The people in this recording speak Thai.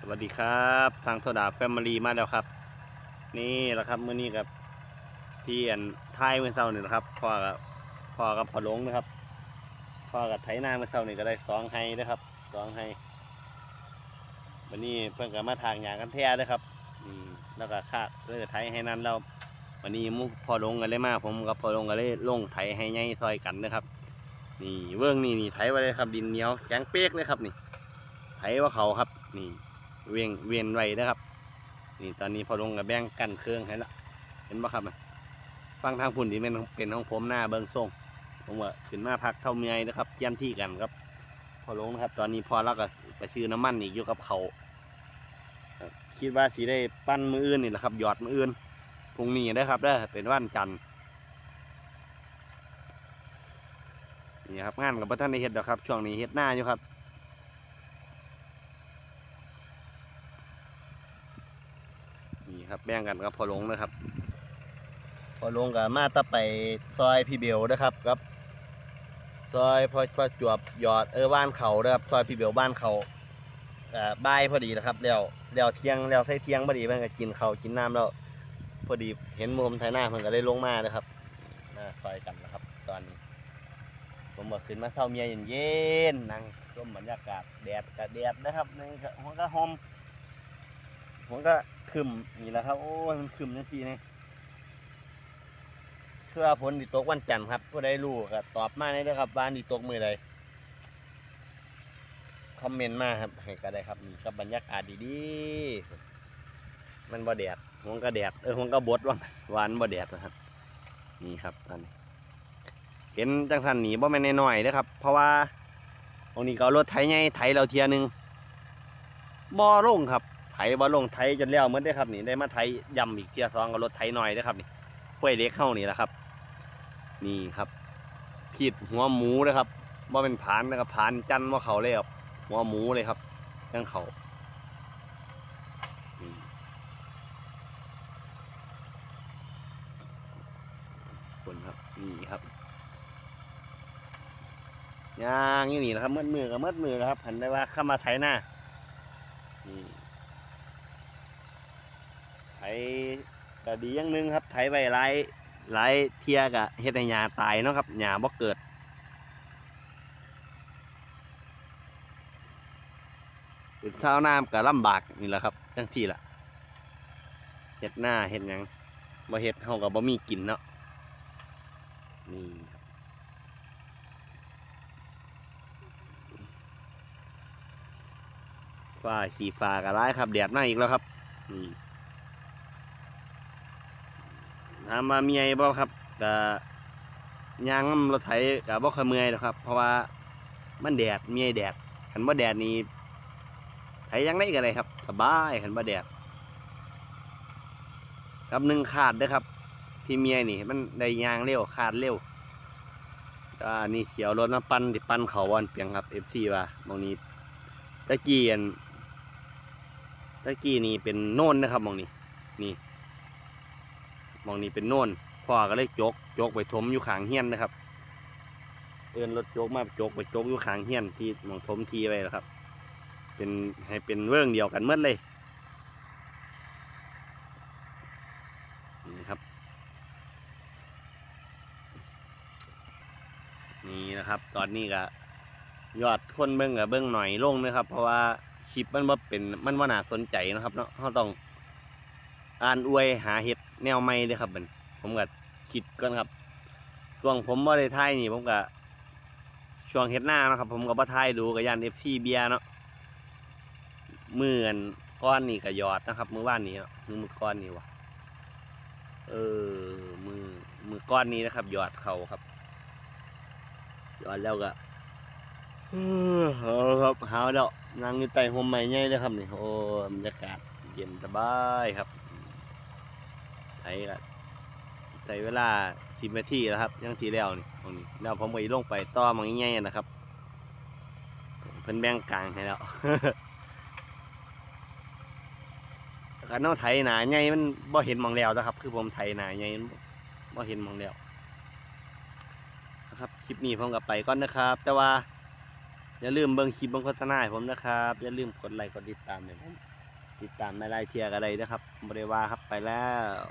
สวัสดีครับทางโซดาแฟมิลี่มาแล้วครับ นี่แหละครับเมื้อนี้กับที่อันท้ายเมื่อเช้านี่นะครับพ่อกับพ่อกับพ่อหลงนะครับพ่อกับไถนาเมื่อเช้านี่ก็ได้สองไฮนะครับสองไฮวันนี้เพิ่นก็มาทางยางกันแท้เลยครับอืมแล้วก็คาดเพื่อไถให้นั้นแล้ววันนี้มุกพ่อหลงกันเลยมาผมกับพ่อหลงก็เลยลงไถให้ใหญ่ซอยกันนะครับ นี่เบื้องนี่นี่ไถไว้เลยครับดินเหนียวแข็งเป๊กเลยครับนี่ไถว่าเขาครับนี่ เวียงเวียนไว้นะครับ นี่ตอนนี้พอลงกับแบงกันเครื่องให้ละเห็นปะครับฟังทางพุ่นที่เป็นเป็นของผมหน้าเบิ้งส่งผมว่าขึ้นมาพักเท่าเมียนะครับเตรียมที่กันครับ พอลงนะครับ ตอนนี้พอแล้วก็ไปซื้อน้ำมันอีกอยู่กับเขาคิดว่าสีได้ปั้นมืออื่นนี่แหละครับหยอดมืออื่นพรุ่งนี้นะครับเด้อเป็นวันจันทร์นี่ครับงานกับพระท่านในเฮ็ดดอกครับ ช่วงนี้เฮ็ดหน้าอยู่ครับ ครับแบ่งกันกับพอลงนะครับพอลงกับมาตะไปซอยพี่เบลนะครับครับซอยพอพอจวบหยอดเออบ้านเขานะครับซอยพี่เบลบ้านเขาอ่าบ่ายพอดีนะครับแล้วแล้วเที่ยงแล้วใช้เที่ยงพอดีเพิ่นก็กินเขากินน้ำแล้วพอดีเห็นมุมไทยหน้าเพิ่นก็เลยลงมานะครับมาซอยกันนะครับ ตอนนี้ผมบอกขึ้นมาเช้าเมียเย็นๆนั่งชมบรรยากาศแดดกับแดดนะครับนี่ก็หัวก็หอมผมก็ คึมนี่แหละครับ โอ้ยมันคึมจังซี่นี่เชื่อฝนดิตกวันจันทร์ครับผู้ใดรู้ก็ตอบมาได้เลยครับบ้านดิตกมือใดคอมเมนต์มาครับให้ก็ได้ครับนี่กับบรรยากาศดีๆมันบ่แดดหัวก็แดดเออหัวก็บดว่าหวานบ่แดดนะครับ นี่ครับตอนนี้เห็นจังสันหนีบ่แม่นน้อยๆเด้อครับ เพราะว่าตรงนี้ก็เอารถไถใหญ่ไถเราเทียนึงบ่ลงครับ บ่ลงไถจนแล้วหมดได้ครับนี่ได้มาไถย่ำอีกเทียสองกับรถไถหน่อยได้ครับนี่ห้วยเล็กเข้านี่แหละครับ นี่ครับผิดหัวหมูนะครับว่าเป็นผานนะครับผานจันว่าเขาเลยครับหัวหมูเลยครับยังเขาคนครับนี่ครับย่างนี่นี่นะครับมืดมือกับมืดมือนะครับหันได้ว่าเข้ามาไถหน้านี่ ไถก็ดีอย่างนึงครับไถไว้หลายหลายเทียกะเฮ็ดให้หญ้าตายเนาะครับหญ้าบ่เกิดเป็นข้าวน้ำก็ลำบากนี่แหละครับจังซี่ล่ะเฮ็ดหน้าเฮ็ดยังบ่เฮ็ดเฮาก็บ่มีกินเนาะนี่ฟ้าสีฟ้าก็ร้ายครับแดดมาอีกแล้วครับนี่ ถามว่าเมียบ่ครับก็ยางนำรถไถก็บ่ค่อยเมื่อยหรอกครับ เพราะว่ามันแดดเมียแดดคันบ่แดดนี่ไถยังได้ก็ได้ครับสบายคันบ่แดดครับหนึ่งขาดด้อครับ ที่เมียนี่ มันได้ยางเร็วขาดเร็วก็อันนี่เสียวรถมาปั้นติปั้นเขาวันเปียงครับ FC ว่าบางนี้ตะกี้อันตะกี้นี่เป็นโน่นนะครับบางนี้นี่ มองนี้เป็นโน่นพ่อก็เลยจกจกไปถมอยู่ขางเฮียนนะครับเอินรถจกมาจกไปจกอยู่ขางเฮียนที่มองถมทีไว้แล้วครับ เป็นให้เป็นเรื่องเดียวกันเมื่อเลยนี่ครับ นี่นะครับ ตอนนี้ก็ยอดคนเบิ้งกับเบิ้งหน่อยลงนะครับ เพราะว่าคลิปมันว่าเป็นมันว่าน่าสนใจนะครับเนาะเราต้องอ่านอวยหาเห็ด แนวใหม่เลยครับมันผมก็คิดก่อนครับช่วงผมบ่ได้ทายนี่ผมก็ช่วงเฮ็ดหน้านะครับ ผมก็บ่ทายดูกับยาน FC เบียเนาะเมื่อนก้อนนี่ก็หยอดนะครับ มือว่านนี้เนาะมือมือก้อนนี่วะเออมือมือก้อนนี้นะครับ ยอดเขาครับยอดแล้วก็เออเอครับหาวแล้วนั่งอยู่ใต้ห่มไม้ใหญ่เลยครับนี่โอ้บรรยากาศเย็นสบายครับ ก็ใช้เวลาสิบนาทีแล้วครับยังทีแล้วนี่ตรงนี้แล้วผมก็อีลงไปต่อมันง่ายๆนะครับเพิ่นแบ่งกลางให้แล้วคันเอาไถหนาใหญ่มันบ่เห็นมองแล้วนะครับ คือผมไถหนาใหญ่บ่เห็นมองแล้วนะครับคลิปนี้ผมก็ไปก่อนนะครับ แต่ว่าอย่าลืมเบิ่งคลิปเบิ่งโฆษณาให้ผมนะครับอย่าลืมกดไลค์กดติดตามให้ผมติดตามไม่ไล่เทียร์อะไรนะครับบริวาครับไปแล้ว